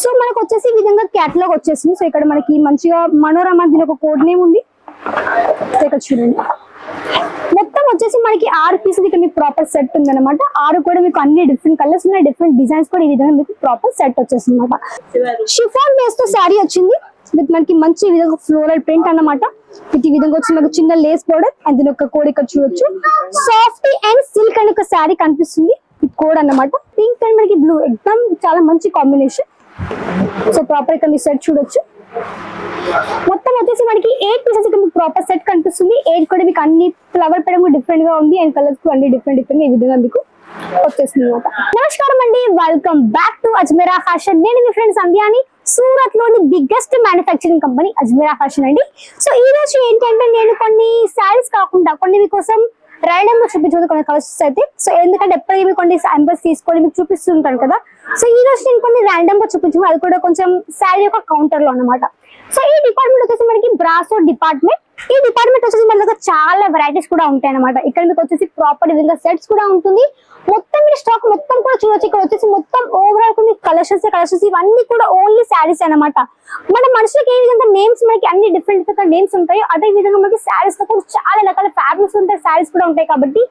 So మనకు వచ్చేసి ఈ విధంగా క్యాటలాగ్ వచ్చేసింది. సో ఇక్కడ మనకి మంచిగా మనోరమ దీని ఒక కోడ్ నేమ్ ఉంది. సో ఇక్కడ చూడండి. మొత్తం వచ్చేసి మనకి ఆరు పీసులు ఇక్కడ మీకు ప్రాపర్ సెట్ ఉందన్నమాట. ఆరు కూడా మీకు అన్ని డిఫరెంట్ కలర్స్ ఉన్నాయి. డిఫరెంట్ డిజైన్స్ కూడా ఈ విధంగా మీకు ప్రాపర్ సెట్ వచ్చేసింది అనమాట షిఫాన్ బేస్తో శారీ వచ్చింది. విత్ మనకి మంచి విధంగా ఫ్లోరల్ ప్రింట్ అన్నమాట. విత్ ఈ విధంగా వచ్చి మనకు చిన్న లేస్ బోర్డర్ అండ్ దీని ఒక కోడ్ ఇక్కడ చూడొచ్చు. సాఫ్ట్ అండ్ సిల్క్ అని ఒక శారీ కనిపిస్తుంది. కోడ్ అన్నమాట. పింక్ అండ్ మనకి బ్లూ ఎక్దమ్ చాలా మంచి కాంబినేషన్ సో ప్రాపర్ ఇక్కడ మీ సెట్ చూడొచ్చు. మొత్తం వచ్చేసి మనకి ఎయిట్ పీసెస్ ఇక్కడ మీకు ప్రాపర్ సెట్ కనిపిస్తుంది. ఎయిట్ కూడా మీకు అన్ని ఫ్లవర్ పడం డిఫరెంట్గా ఉంది అండ్ కలర్స్ అన్ని డిఫరెంట్ డిఫరెంట్ ఈ విధంగా మీకు అనమాట నమస్కారం అండి. Welcome back to Ajmeera fashion నేను మీ ఫ్రెండ్ సంధ్యాని. సూరత్లోని biggest manufacturing company Ajmeera fashion అండి. సో ఈ రోజు ఏంటంటే నేను కొన్ని శారీస్ కాకుండా కొన్ని మీకోసం రైడమ్గా చూపించదు కొన్ని కలర్స్ అయితే సో ఎందుకంటే ఎప్పటికీ కొన్ని శాంపిల్స్ తీసుకొని మీకు చూపిస్తుంటాను కదా. సో ఈ రోజు నేను కొన్ని ర్యాండమ్గా చూపించాము అది కూడా కొంచెం శారీ యొక్క కౌంటర్లో అన్నమాట. సో ఈ డిపార్ట్మెంట్ వచ్చేసి మనకి బ్రాసో డిపార్ట్మెంట్ ఈ డిపార్ట్మెంట్ వచ్చేసి మన దగ్గర చాలా వెరైటీస్ కూడా ఉంటాయి అనమాట ఇక్కడ మీకు వచ్చేసి ప్రాపర్ విధంగా సెట్స్ కూడా ఉంటుంది. మొత్తం మీరు స్టాక్ మొత్తం కూడా చూడొచ్చు. ఇక్కడ వచ్చేసి మొత్తం ఓవరాల్ కొన్ని కలెక్షన్స్ కలెక్షన్స్ ఇవన్నీ కూడా ఓన్లీ శారీస్ అన్నమాట. మన మనుషులకి ఏ విధంగా నేమ్స్ మనకి అన్ని డిఫరెంట్ నేమ్స్ ఉంటాయో అదే విధంగా మనకి శారీస్లో కూడా చాలా రకాల ఫ్యాబ్రిక్స్ ఉంటాయి శారీస్ కూడా ఉంటాయి కాబట్టి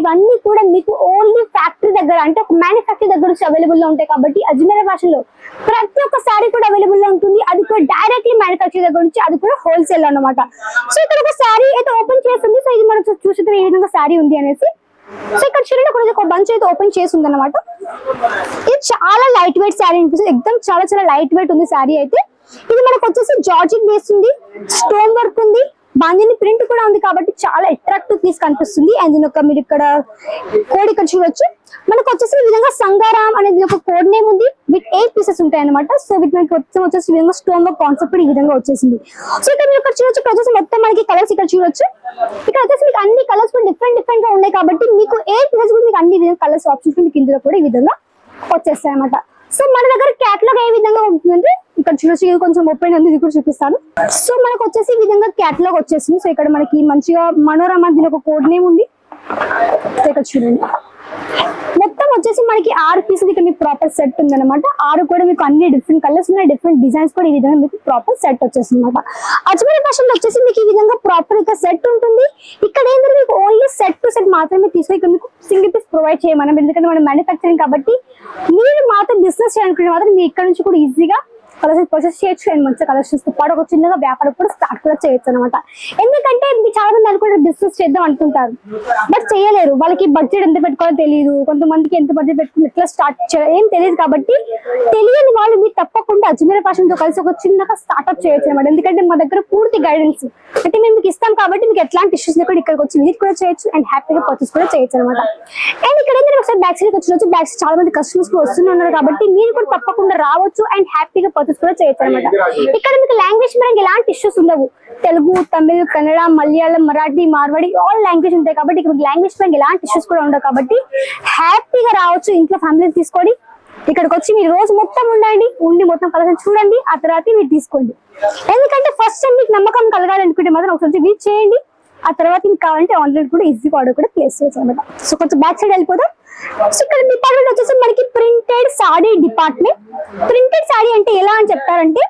ఇవన్నీ కూడా మీకు ఓన్లీ ఫ్యాక్టరీ దగ్గర అంటే ఒక మ్యానుఫ్యాక్చరీ దగ్గర నుంచి అవైలబుల్లో ఉంటాయి కాబట్టి అజ్మీర్ భాషలో లో ప్రతి ఒక్క శారీ కూడా అవైలబుల్లో ఉంటుంది. అది కూడా డైరెక్ట్లీ మ్యానుఫాక్చర్ దగ్గర నుంచి అది కూడా హోల్సేల్ అన్నమాట. సో ఇక్కడ ఒక శారీ అయితే ఓపెన్ చేస్తుంది. సో ఇది మనం చూసిన ఏ విధంగా శారీ ఉంది అనేసి. సో ఇక్కడ చూడండి ఒక బంచ్ అయితే ఓపెన్ చేసి ఉంది అనమాట ఇది చాలా లైట్ వెయిట్ శారీ అనిపిస్తుంది. ఎక్దమ్ చాలా చాలా లైట్ వెయిట్ ఉంది శారీ అయితే. ఇది మనకు వచ్చేసి జార్జిక్ బేస్ ఉంది. స్టోన్ వర్క్ ఉంది. బాందిని ప్రింట్ కూడా ఉంది కాబట్టి చాలా అట్రాక్టివ్ పీస్ కనిపిస్తుంది. అండ్ దీని ఒక మీరు ఇక్కడ కోడ్ ఇక్కడ చూడొచ్చు. మనకు వచ్చేసి ఈ విధంగా సంగారాం అనేది ఒక కోడ్ నేమ్ ఉంది. విత్ ఎయిట్ పీసెస్ ఉంటాయి అనమాట సో విత్ మనకి మొత్తం వచ్చేసి విధంగా స్టోన్ వర్క్ కాన్సెప్ట్ ఈ విధంగా వచ్చేసింది. సో ఇక్కడ మీరు ఇక్కడ చూడొచ్చు ఇక్కడ వచ్చేసి మొత్తం మనకి కలర్స్ ఇక్కడ చూడొచ్చు. ఇక్కడ వచ్చేసి మీకు అన్ని కలర్స్ కూడా డిఫరెంట్ డిఫరెంట్గా ఉన్నాయి కాబట్టి మీకు ఏ పీసెస్ కూడా మీకు అన్ని విధంగా కలర్స్ ఆప్షన్స్ మీకు ఇందులో కూడా ఈ విధంగా వచ్చేస్తాయి అనమాట సో మన దగ్గర క్యాటలాగ్ ఏ విధంగా ఉంటుందంటే ఇక్కడ వచ్చి ఇది కొంచెం ఓపెన్ ఉంది ఇది కూడా చూపిస్తాను. సో మనకు వచ్చేసి ఈ విధంగా క్యాటలాగ్ వచ్చేసింది. సో ఇక్కడ మనకి మంచిగా మనోరమ దీని ఒక కోడ్ నేమ్ ఉంది. సో ఇక్కడ చూడండి. మొత్తం వచ్చేసి మనకి ఆరు పీసెస్ ఇక్కడ మీకు ప్రాపర్ సెట్ ఉందన్నమాట. ఆరు కూడా మీకు అన్ని డిఫరెంట్ కలర్స్ ఉన్నాయి. డిఫరెంట్ డిజైన్స్ కూడా ఈ విధంగా మీకు ప్రాపర్ సెట్ వచ్చేసింది అనమాట అజ్మీర్ ఫ్యాషన్ వచ్చేసి మీకు ఈ విధంగా ప్రాపర్ ఇక సెట్ ఉంటుంది. ఇక్కడ ఏంటంటే మీకు ఓన్లీ సెట్ టు సెట్ మాత్రమే తీసుకుని ఇక్కడ మీకు సింగిల్ పీస్ ప్రొవైడ్ చేయమనం ఎందుకంటే మనం మ్యానుఫ్యాక్చరింగ్ కాబట్టి మీరు మాత్రం బిజినెస్ చేయాలనుకుంటే మాత్రం మీ ఇక్కడ నుంచి కూడా ఈజీగా కలర్స్ పర్చేస్ చేయొచ్చు అండ్ మంచి కలెక్షన్స్తో పాటు ఒక చిన్నగా వ్యాపారం కూడా స్టార్ట్ కూడా చేయొచ్చు అనమాట ఎందుకంటే చాలా మంది అనుకుంటారు బిజినెస్ చేద్దాం అనుకుంటారు. బట్ చేయలేరు. వాళ్ళకి బడ్జెట్ ఎంత పెట్టుకోవాలో తెలియదు కొంతమందికి ఎంత బడ్జెట్ పెట్టుకుని ఎట్లా స్టార్ట్ చేయాలి ఏం తెలియదు కాబట్టి తెలియని వాళ్ళు మీరు తప్పకుండా అజ్మీర్ ఫ్యాషన్తో కలిసి ఒక చిన్నగా స్టార్ట్అప్ చేయొచ్చు అనమాట ఎందుకంటే మా దగ్గర పూర్తి గైడెన్స్ అంటే మేము మీకు ఇస్తాం కాబట్టి మీకు ఎట్లాంటి ఇష్యూస్ లేకుండా ఇక్కడికి వచ్చి విజిట్ కూడా చేయొచ్చు అండ్ హ్యాపీగా పర్చేస్ కూడా చేయొచ్చు అనమాట అండ్ ఇక్కడ ఏంటంటే ఒకసారి బ్యాక్ సైడ్ వచ్చి బ్యాక్ చాలా మంది కస్టమర్స్ వస్తున్నారు కాబట్టి మీరు కూడా తప్పకుండా రావచ్చు అండ్ హ్యాపీగా పర్చేస్ కూడా చేయొచ్చు అనమాట ఇక్కడ మీకు లాంగ్వేజ్ పరంగా ఎలాంటి ఇష్యూస్ ఉండవు. తెలుగు తమిళ్ కన్నడ మలయాళం మరాఠీ మార్వాడి ఆల్ లాంగ్వేజ్ ఉంటాయి కాబట్టి ఇక్కడ లాంగ్వేజ్ పరంగా ఎలాంటి ఇష్యూస్ కూడా ఉండవు కాబట్టి హ్యాపీగా రావచ్చు ఇంట్లో ఫ్యామిలీ తీసుకొని ఇక్కడికి వచ్చి మీరు రోజు మొత్తం ఉండండి ఉండి మొత్తం కలెక్షన్ చూడండి ఆ తర్వాత మీరు తీసుకోండి. ఎందుకంటే ఫస్ట్ టైం మీకు నమ్మకం కలగాలనుకుంటే మాత్రం ఒకసారి విజిట్ చేయండి ఆ తర్వాత మీకు కావాలంటే ఆన్లైన్ కూడా ఈజీగా ఆర్డర్ కూడా ప్లేస్ చేయొచ్చు అనమాట. సో కొంచెం బ్యాక్ సైడ్ వెళ్ళిపోదాం. సో ఇక్కడ డిపార్ట్మెంట్ వచ్చేసి మనకి printed sari department printed sari అంటే ఎలా అని చెప్తారంటే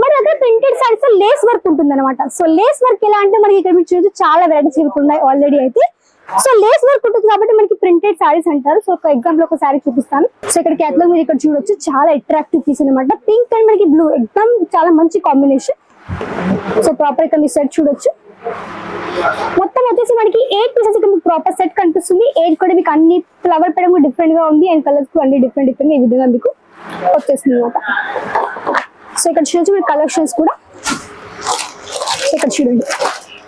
మన దగ్గర ప్రింటెడ్ సారీస్ లేస్ వర్క్ ఉంటుంది అనమాట సో లేస్ వర్క్ ఎలా అంటే మనకి ఇక్కడ మీరు చూసి చాలా వెరైటీస్ ఉన్నాయి ఆల్రెడీ అయితే. సో లేస్ వర్క్ ఉంటుంది కాబట్టి మనకి ప్రింటెడ్ సారీస్ అంటారు. సో ఒక ఎగ్జాంపుల్ ఒక సారీ చూపిస్తాను. సో ఇక్కడ క్యాటలాగ్ మీరు ఇక్కడ చూడొచ్చు చాలా అట్రాక్టివ్ పీస్ అనమాట పింక్ అండ్ మనకి బ్లూ ఎగ్జామ్ చాలా మంచి కాంబినేషన్ సో ప్రాపర్ ఇక్కడ మీ సెట్ చూడొచ్చు. మొత్తం వచ్చేసి మనకి ఎయిట్ పీసెస్ ఇక్కడ మీకు ప్రాపర్ సెట్ కనిపిస్తుంది. ఎయిట్ కూడా మీకు అన్ని ఫ్లవర్ పడం డిఫరెంట్గా ఉంది అండ్ కలర్స్ అన్ని డిఫరెంట్ డిఫరెంట్ ఈ విధంగా మీకు వచ్చేసింది అనమాట. సో ఇక్కడ చూడొచ్చు మీకు కలెక్షన్స్ కూడా. ఇక్కడ చూడండి.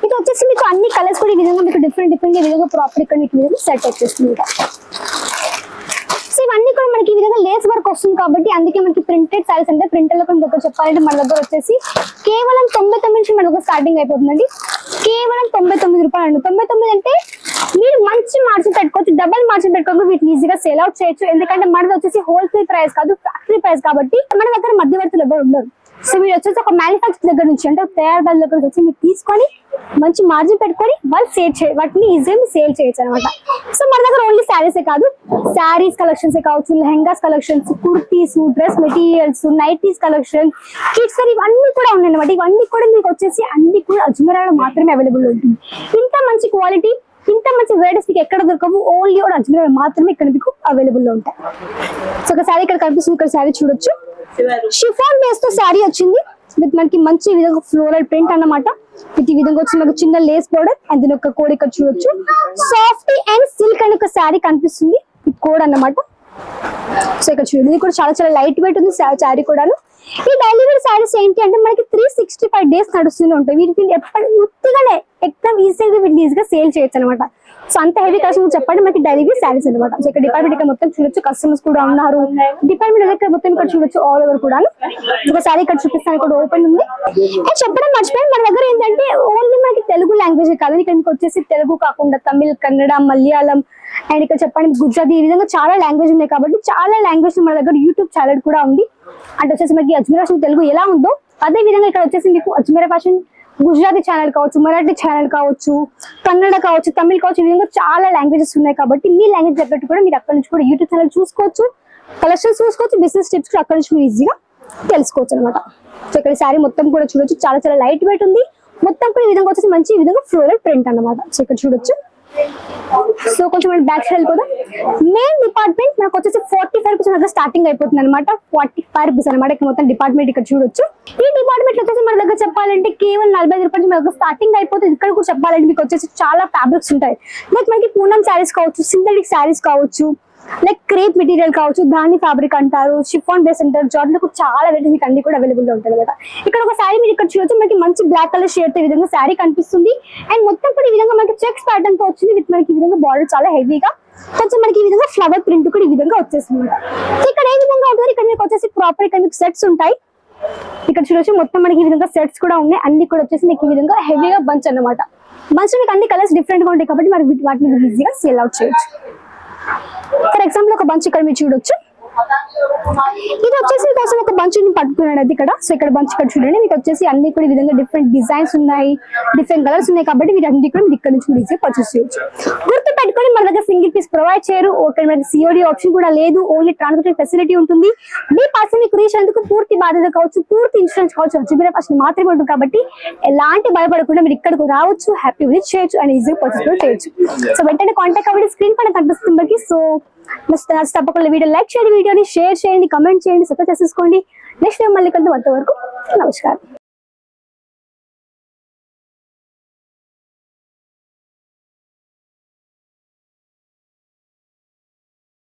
ఇది వచ్చేసి మీకు అన్ని కలర్స్ కూడా ఈ విధంగా మీకు డిఫరెంట్ డిఫరెంట్ ఈ విధంగా ప్రాపర్ ఇక్కడ మీకు విధంగా సెట్ వచ్చేస్తుంది సో ఇవన్నీ కూడా మనకి ఈ విధంగా లేస్ వర్క్ వస్తుంది కాబట్టి అందుకే మనకి ప్రింటెడ్ సారీస్ అంటే ప్రింటర్లో దగ్గర చెప్పాలంటే మన దగ్గర వచ్చేసి కేవలం తొంభై తొమ్మిది నుంచి మన దగ్గర స్టార్టింగ్ అయిపోతుందండి. కేవలం తొంభై తొమ్మిది రూపాయలు అండి. తొంభై తొమ్మిది అంటే మీరు మంచి మార్జిన్ పెట్టుకోవచ్చు డబల్ మార్జిన్ పెట్టుకోవచ్చు వీటిని ఈజీగా సేల్ అవుట్ చేయొచ్చు. ఎందుకంటే మనది వచ్చేసి హోల్సేల్ ప్రైస్ కాదు ఫ్యాక్టరీ ప్రైస్ కాబట్టి మన దగ్గర మధ్యవర్తులు ఎవరు ఉండరు. సో మీరు వచ్చేసి ఒక మ్యానుఫాక్చర్ దగ్గర నుంచి అంటే ఒక దగ్గర వచ్చి మీరు తీసుకొని మంచి మార్జిన్ పెట్టుకొని వాళ్ళు సేల్ చే వాటిని ఈజీగా సేల్ చేయొచ్చు అనమాట సో మన దగ్గర ఓన్లీ శారీసే కాదు శారీస్ కలెక్షన్స్ కావచ్చు lehengas collections kurtis dress materials nighties collection kids ఇవన్నీ కూడా ఉన్నాయి అనమాట ఇవన్నీ కూడా మీకు వచ్చేసి అన్ని కూడా అజ్మీరాలో మాత్రమే అవైలబుల్ ఉంటుంది. ఇంత మంచి క్వాలిటీ ఇంత మంచి వెరైటీస్ మీకు ఎక్కడ దొరకవు ఓన్లీ కూడా అజ్మీరాలో మాత్రమే ఇక్కడ మీకు అవైలబుల్లో ఉంటాయి. సో ఒక శారీ ఇక్కడ కనిపిస్తుంది ఇక్కడ శారీ చూడొచ్చు. షిఫాన్ బేస్తో శారీ వచ్చింది. విత్ మనకి మంచి విధంగా ఫ్లోరల్ ప్రింట్ అన్నమాట. విత్ ఈ విధంగా వచ్చి మనకు చిన్న లేస్ బోర్డర్ అండ్ దీని ఒక కోడ్ ఇక్కడ చూడొచ్చు. సాఫ్ట్ అండ్ సిల్క్ అని ఒక శారీ కనిపిస్తుంది. విత్ కోడ్ అన్నమాట. సో ఇక్కడ చూడండి ఇది కూడా చాలా చాలా లైట్ వెయిట్ ఉంది శారీ కూడాను. ఈ డైలీ వేర్ శారీస్ ఏంటి అంటే మనకి త్రీ సిక్స్టీ ఫైవ్ డేస్ నడుస్తూనే ఉంటాయి. వీటిని ఎప్పటి ఉత్తిగానే ఎక్కడ ఈజీగా వీటిని ఈజీగా సేల్ చేయొచ్చు అనమాట సో అంత హెవీ కస్టమర్ చెప్పండి మనకి డైలీ శారీస్ అనమాట. సో ఇక్కడ డిపార్ట్మెంట్ ఇక్కడ మొత్తం చూడొచ్చు కస్టమర్స్ కూడా ఉన్నారు. డిపార్ట్మెంట్ దగ్గర మొత్తం ఇక్కడ చూడొచ్చు ఆల్ ఓవర్ కూడా ఒక శారీ ఇక్కడ చూపిస్తాను ఇక్కడ ఓపెన్ ఉంది. అండ్ చెప్పడం మర్చిపోయాను మన దగ్గర ఏంటంటే ఓన్లీ మనకి తెలుగు లాంగ్వేజ్ కాదు. ఇక్కడ వచ్చేసి తెలుగు కాకుండా తమిళ్ కన్నడ మలయాళం అండ్ ఇక్కడ చెప్పండి గుజరాతీ ఈ విధంగా చాలా లాంగ్వేజ్ ఉన్నాయి కాబట్టి చాలా లాంగ్వేజ్ మన దగ్గర యూట్యూబ్ ఛానల్ కూడా ఉంది. అంటే వచ్చేసి మనకి అజ్మీర్ ఫ్యాషన్ తెలుగు ఎలా ఉందో అదే విధంగా ఇక్కడ వచ్చేసి మీకు అజ్మీర్ ఫ్యాషన్ గుజరాతీ ఛానల్ కావచ్చు మరాఠీ ఛానల్ కావచ్చు కన్నడ కావచ్చు తమిళ్ కావచ్చు ఈ విధంగా చాలా లాంగ్వేజెస్ ఉన్నాయి కాబట్టి మీ లాంగ్వేజ్ తగ్గట్టు కూడా మీరు అక్కడ నుంచి కూడా యూట్యూబ్ ఛానల్ చూసుకోవచ్చు కలెక్షన్స్ చూసుకోవచ్చు బిజినెస్ టిప్స్ కూడా అక్కడ నుంచి మీరు ఈజీగా తెలుసుకోవచ్చు అనమాట సో ఇక్కడ శారీ మొత్తం కూడా చూడొచ్చు. చాలా చాలా లైట్ వెయిట్ ఉంది. మొత్తం కూడా ఈ విధంగా వచ్చేసి మంచి విధంగా ఫ్లోరల్ ప్రింట్ అన్నమాట. సో ఇక్కడ చూడొచ్చు. సో కొంచెం మనం బ్యాక్ సైడ్ వెళ్ళిపోదాం. మెయిన్ డిపార్ట్మెంట్ మనకు వచ్చేసి ఫార్టీ ఫైవ్ రూపీస్ దగ్గర స్టార్టింగ్ అయిపోతుంది అనమాట ఫార్టీ ఫైవ్ రూపీస్ అనమాట ఇక్కడ మొత్తం డిపార్ట్మెంట్ ఇక్కడ చూడొచ్చు. ఈ డిపార్ట్మెంట్ వచ్చేసి మన దగ్గర చెప్పాలంటే కేవలం నలభై ఐదు రూపాయలు మన దగ్గర స్టార్టింగ్ అయిపోతుంది. ఇక్కడ కూడా చెప్పాలంటే మీకు వచ్చేసి చాలా ఫ్యాబ్రిక్స్ ఉంటాయి. లైక్ మనకి పూనం శారీస్ కావచ్చు సింథటిక్ శారీస్ కావచ్చు లైక్ క్రేప్ మెటీరియల్ కావచ్చు దాని ఫ్యాబ్రిక్ అంటారు షిఫాన్ బేస్ అంటారు జార్డ్లకు చాలా వెరైటీస్ మీకు అన్ని కూడా అవైలబుల్గా ఉంటాయి ఇక్కడ ఒక శారీ మీరు ఇక్కడ చూడొచ్చు మనకి మంచి బ్లాక్ కలర్ షేడ్తో ఈ విధంగా శారీ కనిపిస్తుంది. అండ్ మొత్తం కూడా ఈ విధంగా మనకి చెక్స్ ప్యాటర్న్తో వచ్చింది విత్ మనకి ఈ విధంగా బార్డర్ చాలా హెవీగా కొంచెం మనకి ఈ విధంగా ఫ్లవర్ ప్రింట్ కూడా ఈ విధంగా వచ్చేసింది ఇక్కడ ఏ విధంగా ఉంటుంది ఇక్కడ మీకు వచ్చేసి ప్రాపర్ ఇక్కడ మీకు సెట్స్ ఉంటాయి. ఇక్కడ చూడొచ్చు మొత్తం మనకి ఈ విధంగా సెట్స్ కూడా ఉన్నాయి. అన్ని కూడా వచ్చేసి మీకు ఈ విధంగా హెవీగా బంచ్ అన్నమాట. బంచ్ మీకు అన్ని కలర్స్ డిఫరెంట్గా ఉంటాయి కాబట్టి మరి వాటిని ఈజీగా సేల్ అవుట్ చేయొచ్చు. ఫర్ ఎగ్జాంపుల్ ఒక బంచ్ ఇక్కడ మీరు చూడొచ్చు. ఇది వచ్చేసి కోసం ఒక బంచ్ పట్టుకున్నాడు అది ఇక్కడ. సో ఇక్కడ బంచ్ ఇక్కడ చూడండి. మీకు వచ్చేసి అన్ని కూడా విధంగా డిఫరెంట్ డిజైన్స్ ఉన్నాయి. డిఫరెంట్ కలర్స్ ఉన్నాయి కాబట్టి వీటి అన్ని కూడా మీరు ఇక్కడ నుంచి కూడా ఈజీగా పర్చేస్ చేయొచ్చు. గుర్తు పెట్టుకొని మన దగ్గర సింగిల్ పీస్ ప్రొవైడ్ చేయరు. ఓకే మనకి సిఓడి ఆప్షన్ కూడా లేదు. ఓన్లీ ట్రాన్స్పోర్ట్ ఫెసిలిటీ ఉంటుంది. మీ పర్సన్ మీకు రీచ్ అయినందుకు పూర్తి బాధ్యత కావచ్చు పూర్తి ఇన్సూరెన్స్ కావచ్చు అజ్మీరా పర్సన్ మాత్రమే ఉంటుంది కాబట్టి ఎలాంటి భయపడకుండా మీరు ఇక్కడికి రావచ్చు హ్యాపీ విజిట్ చేయొచ్చు అండ్ ఈజీగా పర్చేస్ కూడా చేయొచ్చు. సో వెంటనే కాంటాక్ట్ అవ్వండి. స్క్రీన్ పైన కనిపిస్తుంది సో తప్పకుండా వీడియో లైక్ చేయండి వీడియోని షేర్ చేయండి కమెంట్ చేయండి సబ్స్క్రైబ్ చేసుకోండి నెక్స్ట్ మళ్ళీ కొంత వరకు నమస్కారం.